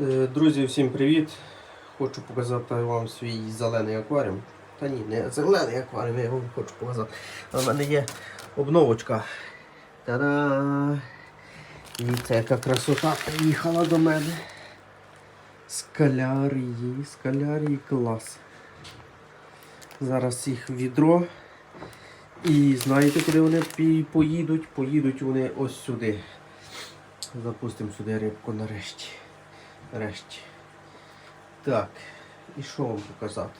Е, Друзі, всім привіт! Хочу показати вам свій зелений акваріум. Та ні, не зелений акваріум, я вам хочу показати. В мене є обновочка. Та-да! Дивіться, яка красота приїхала до мене. Скалярії, скалярії клас. Зараз їх відро. І знаєте, куди вони поїдуть? Поїдуть вони ось сюди. Запустимо сюди рибку нарешті. Нарешті. Так, і що вам показати?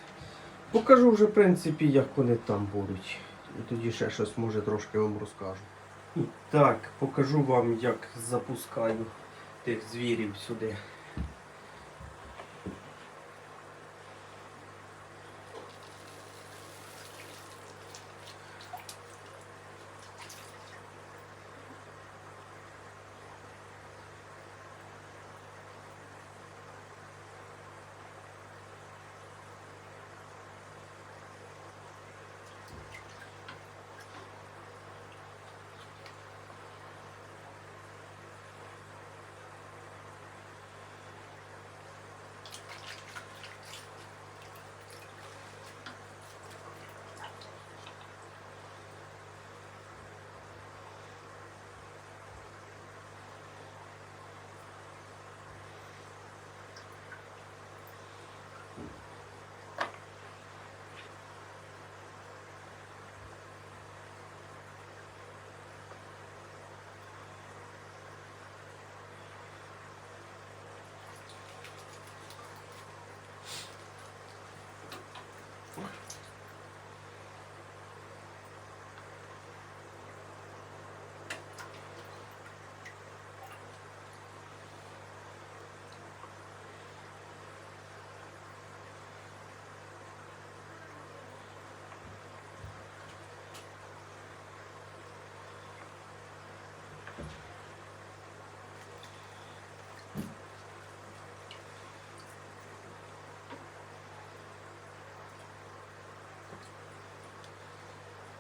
Покажу вже, в принципі, як вони там будуть. І тоді ще щось може трошки вам розкажу. Так, покажу вам, як запускаю тих звірів сюди.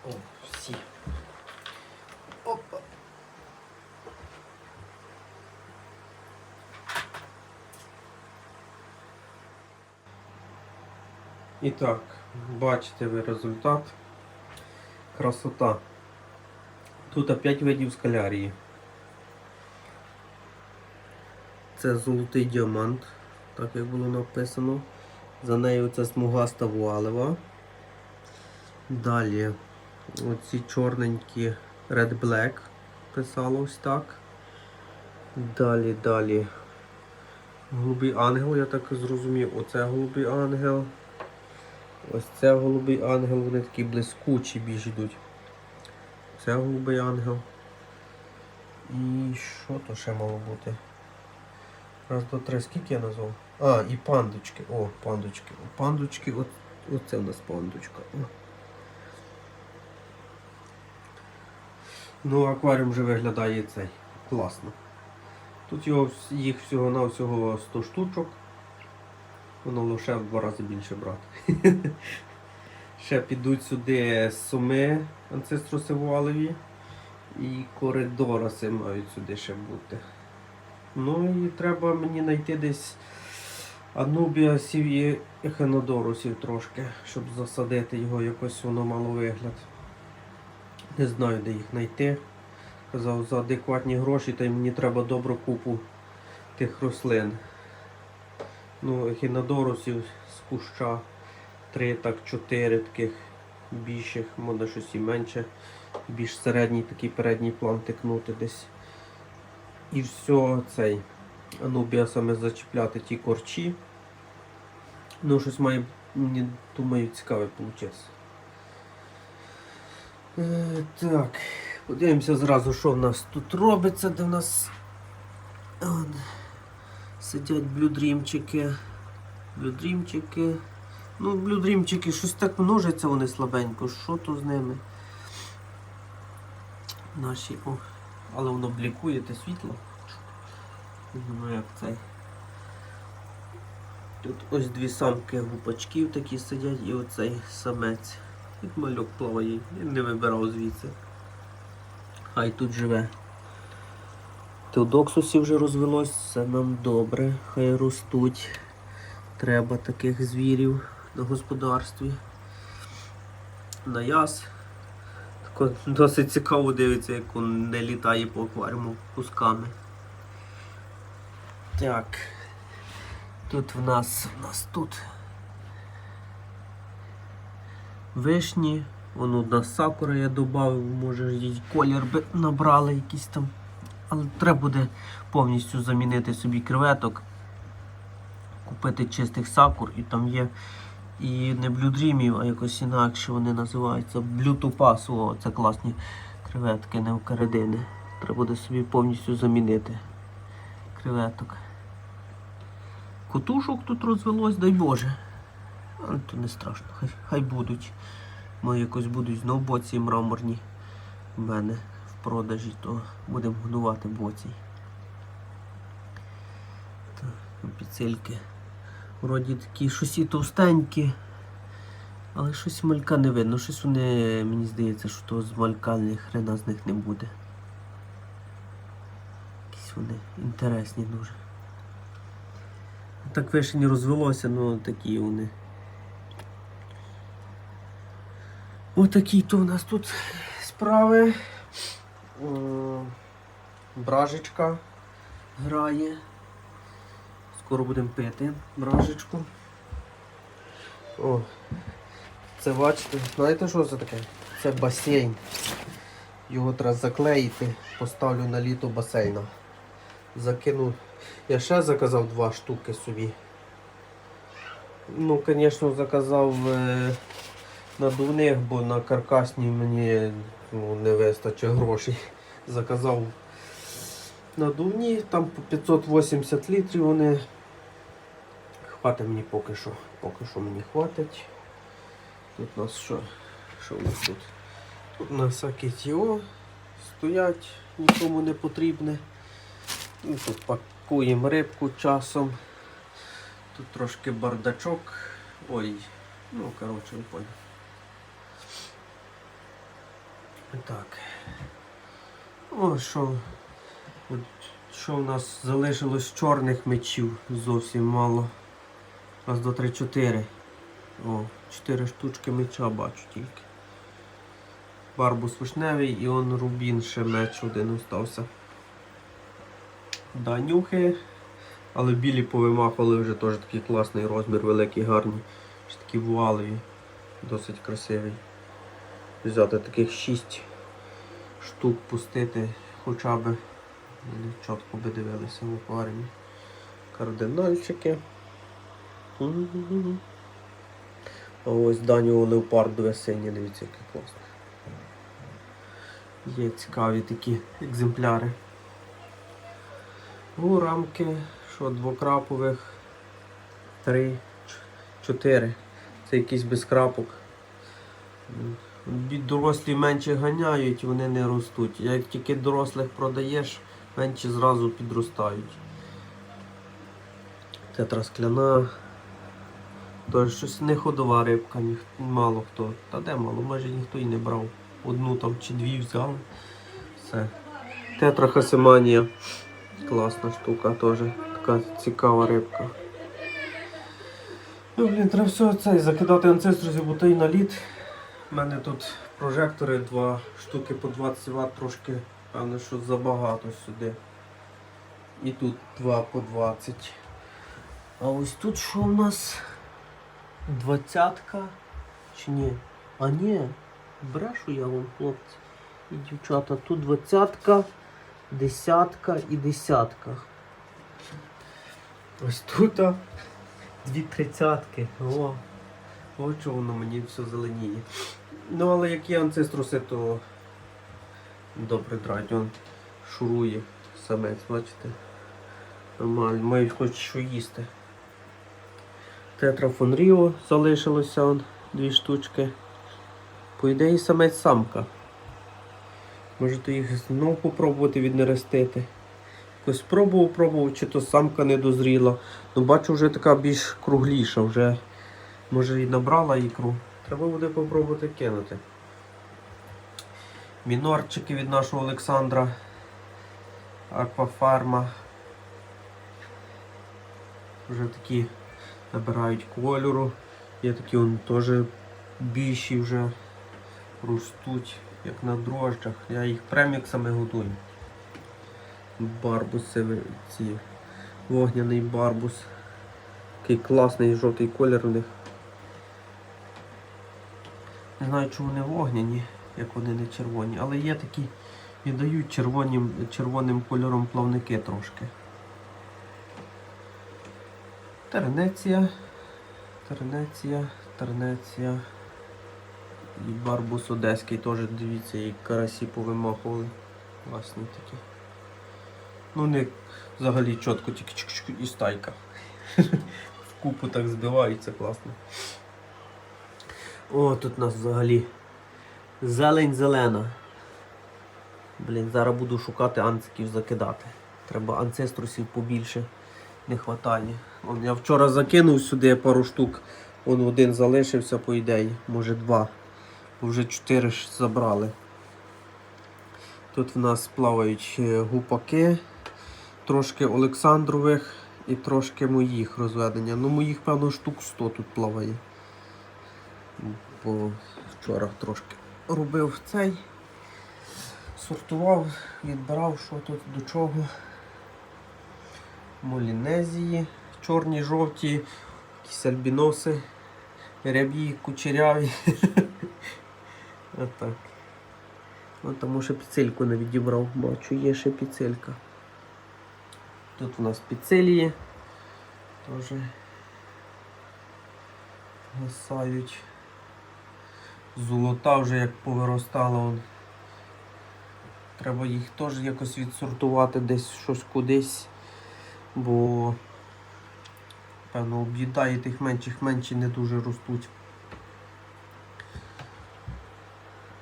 О, всі. Опа. І так, бачите ви результат. Красота. Тут 5 видів скалярії. Це золотий діамант, так як було написано. За нею це смугаста вуалева. Далі оці чорненькі Red Black писало ось так. Далі, далі. Голубий ангел, я так зрозумів. Оце голубий ангел. Ось це голубий ангел, вони такі блискучі більш йдуть. Це голубий ангел. І що то ще мало бути? Раз, два, три, скільки я назвав? А, і пандочки. О, пандочки. Пандочки, от, оце в нас пандочка. Ну, акваріум вже виглядає цей. Класно. Тут його, їх всього на всього 100 штучок. Воно лише в два рази більше брати. Ще підуть сюди суми анцестросивуалові і коридораси мають сюди ще бути. Ну і треба мені знайти десь анубіасів і ехенодорусів трошки, щоб засадити його, якось воно мало вигляд. Не знаю, де їх знайти. Казав, за адекватні гроші, та й мені треба добру купу тих рослин. Ну, ехінодорусів з куща три, так чотири таких більших, може щось і менше. Більш середній такий передній план тикнути десь. І все цей анубіасами зачіпляти ті корчі. Ну, щось має, мені думаю, цікаве вийшло. Е, так, подивимося зразу, що в нас тут робиться, де в нас он, сидять блюдрімчики. Блюдрімчики. Ну, блюдрімчики щось так множаться вони слабенько. Що то з ними? Наші. О, але воно блікує те світло. Ну як цей. Тут ось дві самки гупачків такі сидять і оцей самець. Як мальок плаває, він не вибирав звідси. Хай тут живе. теодоксусів вже розвелось, це нам добре, хай ростуть. Треба таких звірів на господарстві. На яс. Тако досить цікаво дивиться, як він не літає по акваріуму кусками. Так. Тут в нас, в нас тут вишні. Вон одна сакура я додав, може їй колір би набрали якийсь там. Але треба буде повністю замінити собі креветок, купити чистих сакур і там є і не блюдрімів, а якось інакше вони називаються. Блютупас, о, це класні креветки, не окередини. Треба буде собі повністю замінити креветок. Котушок тут розвелось, дай Боже. Але то не страшно, хай, хай будуть. Ми якось будуть знов боці мраморні в мене в продажі, то будемо годувати боці. Піцельки. Вроді такі щось і товстенькі, але щось малька не видно. Щось вони, мені здається, що то з малька ні хрена з них не буде. Якісь вони інтересні дуже. Так вишені розвелося, ну такі вони. Отакі то у нас тут справи. Бражечка грає. Скоро будемо пити бражечку. О, це бачите, знаєте що це таке? Це басейн. Його треба заклеїти, поставлю на літо басейна. Закину. Я ще заказав два штуки собі. Ну, звісно, заказав е, надувних, бо на каркасні мені ну, не вистачить грошей. Заказав надувні, там по 580 літрів вони. Хватить мені поки що. Поки що мені хватить. Тут у нас що? Що у нас тут? Тут у нас всякі тіо стоять, нікому не потрібне. Ну, Тут пакуємо рибку часом. Тут трошки бардачок. Ой, ну коротше, не понял. Так. О, що, от, що у нас залишилось чорних мечів зовсім мало. Раз, два, три, чотири. О, чотири штучки меча бачу тільки. Барбус вишневий і он рубін ще меч один остався. Данюхи. Але білі повимахали вже теж такий класний розмір, великий, гарний. Ще такі вуалові, досить красивий. Взяти таких 6 штук пустити, хоча б чітко би дивилися в акваріумі. Кардинальчики. А ось данього леопардове синє, дивіться, яке класне. Є цікаві такі екземпляри. Ну, рамки, що двокрапових, три, чотири. Це якийсь без крапок. Дорослі менше ганяють, вони не ростуть. Як тільки дорослих продаєш, менші зразу підростають. Тетра скляна. Тож щось не ходова рибка, мало хто. Та де мало, майже ніхто і не брав. Одну там чи дві взяли. Все. Тетра хасиманія. Класна штука теж. Така цікава рибка. Ну, блін, треба все це закидати анцеструзі, бо той наліт. У мене тут прожектори два штуки по 20 Вт трошки, певно, що забагато сюди. І тут два по 20. А ось тут що у нас? Двадцятка? Чи ні? А ні, брешу я вам, хлопці і дівчата. Тут двадцятка, десятка і десятка. Ось тут дві тридцятки. О, о чого воно мені все зеленіє. Ну, але як є анцеструси, то добре драть. Он шурує самець, бачите? Нормально, мають хоч що їсти. Тетрафон Ріо залишилося он, дві штучки. По ідеї самець самка. Можете їх знову попробувати віднерестити. Якось пробував, пробував, чи то самка не дозріла. Ну бачу, вже така більш кругліша, вже може і набрала ікру. Треба буде попробувати кинути. Мінорчики від нашого Олександра. Аквафарма. Вже такі набирають кольору. Є такі он теж більші вже ростуть, як на дрожджах. Я їх преміксами годую. Барбуси ці. Вогняний барбус. Такий класний жовтий колір у них. Не знаю, чому вони вогняні, як вони не червоні, але є такі, віддають червоним, червоним кольором плавники трошки. Тернеція, тернеція, тернеція. І барбус одеський теж, дивіться, і карасі повимахували. Класні такі. Ну, вони взагалі чітко тільки чик-чик і стайка. В купу так збиваються класно. О, тут у нас взагалі зелень зелена. Блін, зараз буду шукати анциків закидати. Треба анцеструсів побільше не вистачає. Я вчора закинув сюди пару штук. Он один залишився, по ідеї, може два. Бо вже чотири ж забрали. Тут в нас плавають е, гупаки, трошки Олександрових і трошки моїх розведення. Ну, моїх, певно, штук 100 тут плаває. Бо вчора трошки робив цей, сортував, відбирав, що тут до чого. Молінезії, чорні, жовті, якісь альбіноси, рябі, кучеряві. Отак. От тому що піцельку не відібрав, бачу, є ще піцелька. Тут у нас піцелії теж гасають. Золота вже як повиростала. Он. Треба їх теж якось відсортувати десь щось кудись, бо певно об'їдає тих менших менші не дуже ростуть.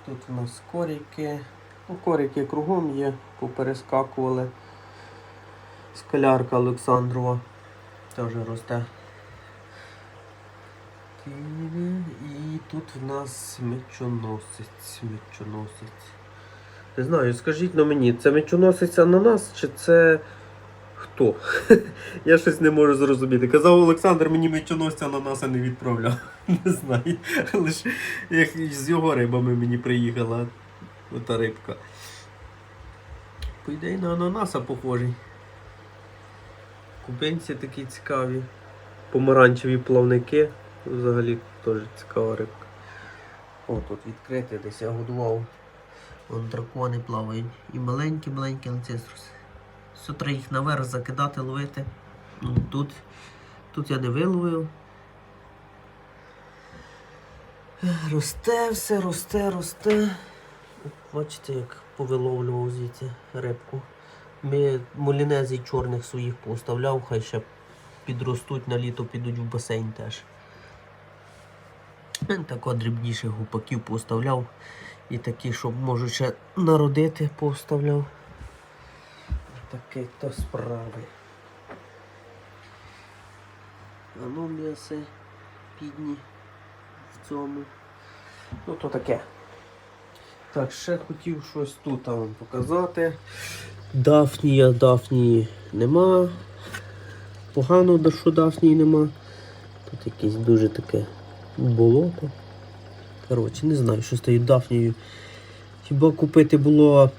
Тут у нас коріки. Ну, коріки кругом є, поперескакували. Скалярка Олександрова теж росте. І тут в нас мечоносець. Мечоносець. Не знаю, скажіть на мені, це мечоносець ананас чи це хто? Я щось не можу зрозуміти. Казав Олександр, мені мечоносця ананаса не відправляв. Не знаю. Лише як з його рибами мені приїхала ота рибка. По ідеї на ананаса похожий. Кубинці такі цікаві. Помаранчеві плавники. Взагалі теж цікава рибка. О, тут відкрите десь я годував. Вон дракони плавають. І маленькі-маленькі анцеструси. Все їх наверх закидати, ловити. Ну, Тут, тут я не виловив. Росте все, росте, росте. Бачите, як повиловлював звідси рибку. Ми молінезій чорних своїх поставляв, хай ще підростуть на літо, підуть в басейн теж. Так от дрібніших гупаків поставляв. І такі, щоб можуть ще народити, поставляв. Таке то справи. А ну м'яси підні в цьому. Ну то таке. Так, ще хотів щось тут вам показати. Дафнія, Дафнії нема. Погано, що Дафнії нема. Тут якесь дуже таке болото. Коротше, не знаю, що з тією Дафнією. Хіба купити було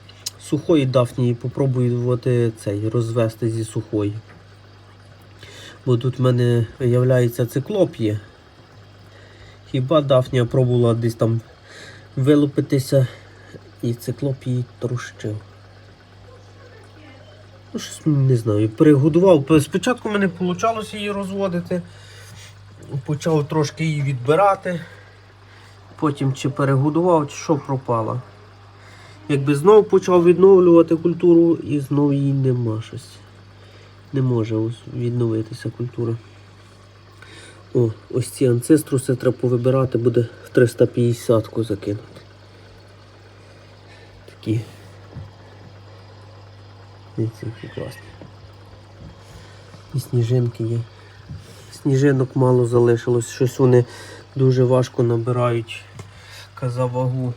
сухої Дафнії, попробувати цей розвести зі сухої. Бо тут в мене виявляється циклоп є. Хіба Дафнія пробувала десь там вилупитися і циклоп її трощив. Ну, щось не знаю, перегодував. Спочатку в мене вийшло її розводити. Почав трошки її відбирати. Потім чи перегодував, чи що пропало. Якби знову почав відновлювати культуру і знову її нема щось. Не може відновитися культура. О, ось ці анцеструси треба повибирати, буде в 350-ку закинути. Такі. Дивіться, класні. І сніжинки є. Сніжинок мало залишилось, щось вони дуже важко набирають казавагу.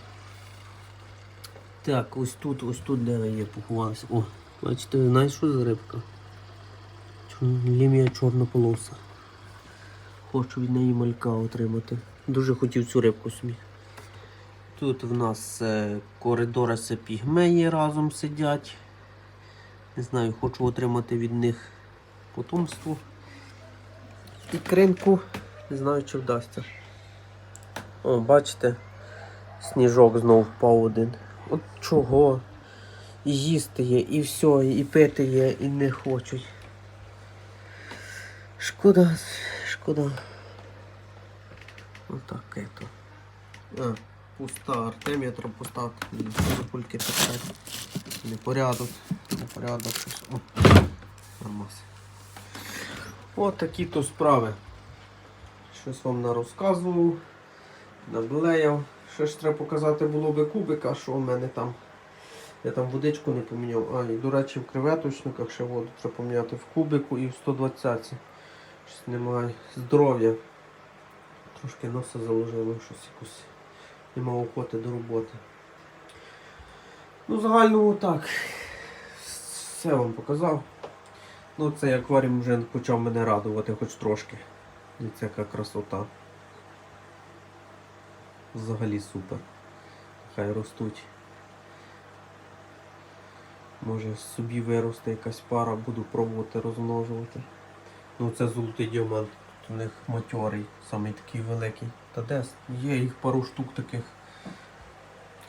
Так, ось тут, ось тут де є поховалися. О, Бачите, знаєш, що за рибка? Лімія чорнополоса. Хочу від неї малька отримати. Дуже хотів цю рибку собі. Тут в нас е, коридораси пігмеї разом сидять. Не знаю, хочу отримати від них потомство. Ікринку. Не знаю, чи вдасться. О, бачите, сніжок знов впав один. От чого? І їсти є, і все, і пити є, і не хочуть. Шкода, шкода. Отак ето. А, пуста Артемія, треба поставити. Пульки писати. Непорядок. Непорядок. О, нормас. От такі то справи. Щось вам нарозказував, наблеяв. Ще ж треба показати було би кубика, що у мене там. Я там водичку не поміняв. А, і до речі, в креветочниках ще воду треба поміняти в кубику і в 120. Щось немає здоров'я. Трошки носа заложило, щось якось нема охоти до роботи. Ну, загально так. Все вам показав. Ну, цей акваріум вже почав мене радувати хоч трошки. Дивіться, яка красота. Взагалі супер. Хай ростуть. Може собі виросте якась пара, буду пробувати розмножувати. Ну це золотий діамант. Тут у них матьорий, самий такий великий. Та де? Є їх пару штук таких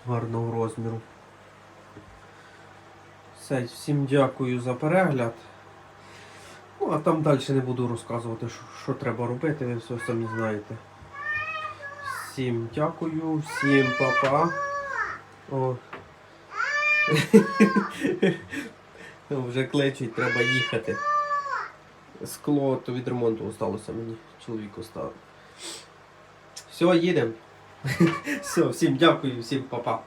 гарного розміру. Все, всім дякую за перегляд. Ну, а там далі не буду розказувати, що, що треба робити, ви все самі знаєте. Всім дякую, всім па-па. О. Вже кличуть, треба їхати. Скло то від ремонту осталося мені. Чоловік оставив. Все, їдемо. Все, всім дякую, всім па-па.